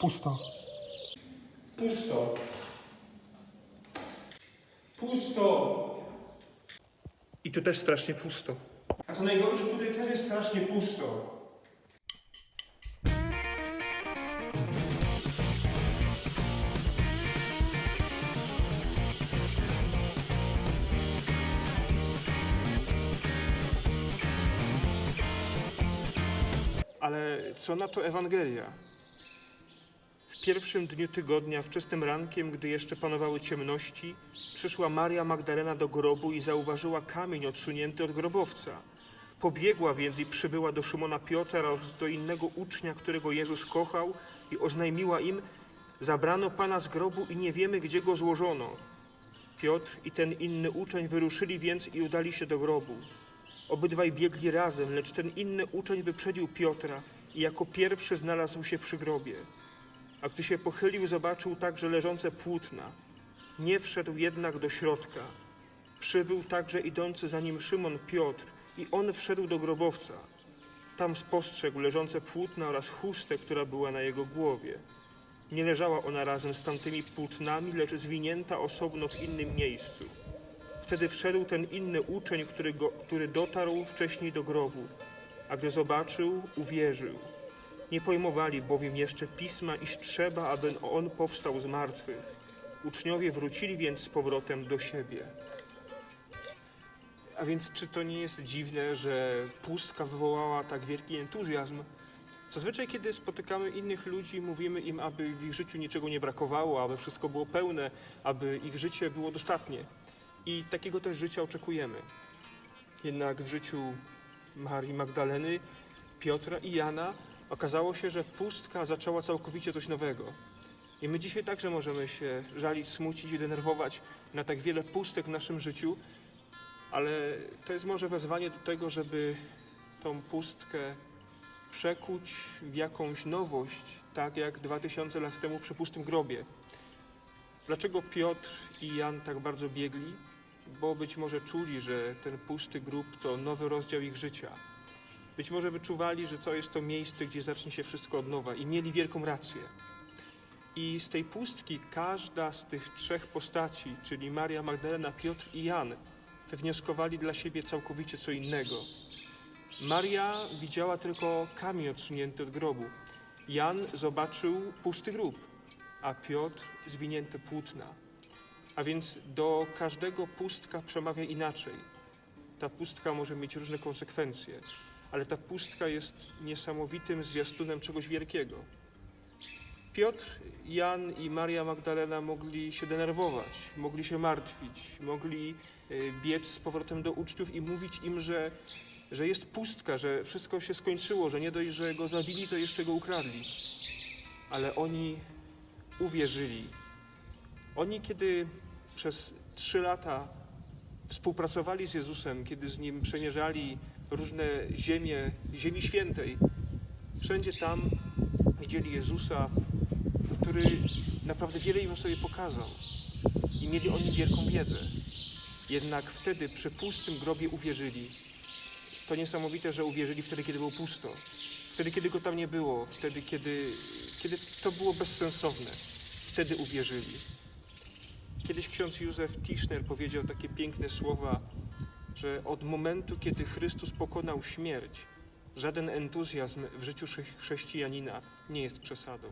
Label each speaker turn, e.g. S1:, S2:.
S1: Pusto.
S2: Pusto. Pusto. I tu też strasznie pusto. A co najgorsze, tutaj też jest strasznie pusto. Ale co na to Ewangelia? Pierwszym dniu tygodnia, wczesnym rankiem, gdy jeszcze panowały ciemności, przyszła Maria Magdalena do grobu i zauważyła kamień odsunięty od grobowca. Pobiegła więc i przybyła do Szymona Piotra oraz do innego ucznia, którego Jezus kochał i oznajmiła im, zabrano Pana z grobu i nie wiemy, gdzie go złożono. Piotr i ten inny uczeń wyruszyli więc i udali się do grobu. Obydwaj biegli razem, lecz ten inny uczeń wyprzedził Piotra i jako pierwszy znalazł się przy grobie. A gdy się pochylił, zobaczył także leżące płótna. Nie wszedł jednak do środka. Przybył także idący za nim Szymon Piotr i on wszedł do grobowca. Tam spostrzegł leżące płótna oraz chustę, która była na jego głowie. Nie leżała ona razem z tamtymi płótnami, lecz zwinięta osobno w innym miejscu. Wtedy wszedł ten inny uczeń, który, go, który dotarł wcześniej do grobu, a gdy zobaczył, uwierzył. Nie pojmowali bowiem jeszcze pisma, iż trzeba, aby on powstał z martwych. Uczniowie wrócili więc z powrotem do siebie. A więc czy to nie jest dziwne, że pustka wywołała tak wielki entuzjazm? Zazwyczaj, kiedy spotykamy innych ludzi, mówimy im, aby w ich życiu niczego nie brakowało, aby wszystko było pełne, aby ich życie było dostatnie. I takiego też życia oczekujemy. Jednak w życiu Marii Magdaleny, Piotra i Jana okazało się, że pustka zaczęła całkowicie coś nowego. I my dzisiaj także możemy się żalić, smucić i denerwować na tak wiele pustek w naszym życiu, ale to jest może wezwanie do tego, żeby tą pustkę przekuć w jakąś nowość, tak jak 2000 lat temu przy pustym grobie. Dlaczego Piotr i Jan tak bardzo biegli? Bo być może czuli, że ten pusty grób to nowy rozdział ich życia. Być może wyczuwali, że to jest to miejsce, gdzie zacznie się wszystko od nowa i mieli wielką rację. I z tej pustki każda z tych trzech postaci, czyli Maria Magdalena, Piotr i Jan, wywnioskowali dla siebie całkowicie co innego. Maria widziała tylko kamień odsunięty od grobu. Jan zobaczył pusty grób, a Piotr zwinięte płótna. A więc do każdego pustka przemawia inaczej. Ta pustka może mieć różne konsekwencje, ale ta pustka jest niesamowitym zwiastunem czegoś wielkiego. Piotr, Jan i Maria Magdalena mogli się denerwować, mogli się martwić, mogli y, biec z powrotem do uczniów i mówić im, że, że jest pustka, że wszystko się skończyło, że nie dość, że go zabili, to jeszcze go ukradli. Ale oni uwierzyli. Oni, kiedy przez trzy lata współpracowali z Jezusem, kiedy z Nim przemierzali różne ziemie, ziemi świętej, wszędzie tam widzieli Jezusa, który naprawdę wiele im o sobie pokazał i mieli o Nim wielką wiedzę. Jednak wtedy przy pustym grobie uwierzyli. To niesamowite, że uwierzyli wtedy, kiedy było pusto. Wtedy, kiedy Go tam nie było. Wtedy, kiedy, kiedy to było bezsensowne. Wtedy uwierzyli. Kiedyś ksiądz Józef Tischner powiedział takie piękne słowa, że od momentu, kiedy Chrystus pokonał śmierć, żaden entuzjazm w życiu chrze- chrześcijanina nie jest przesadą.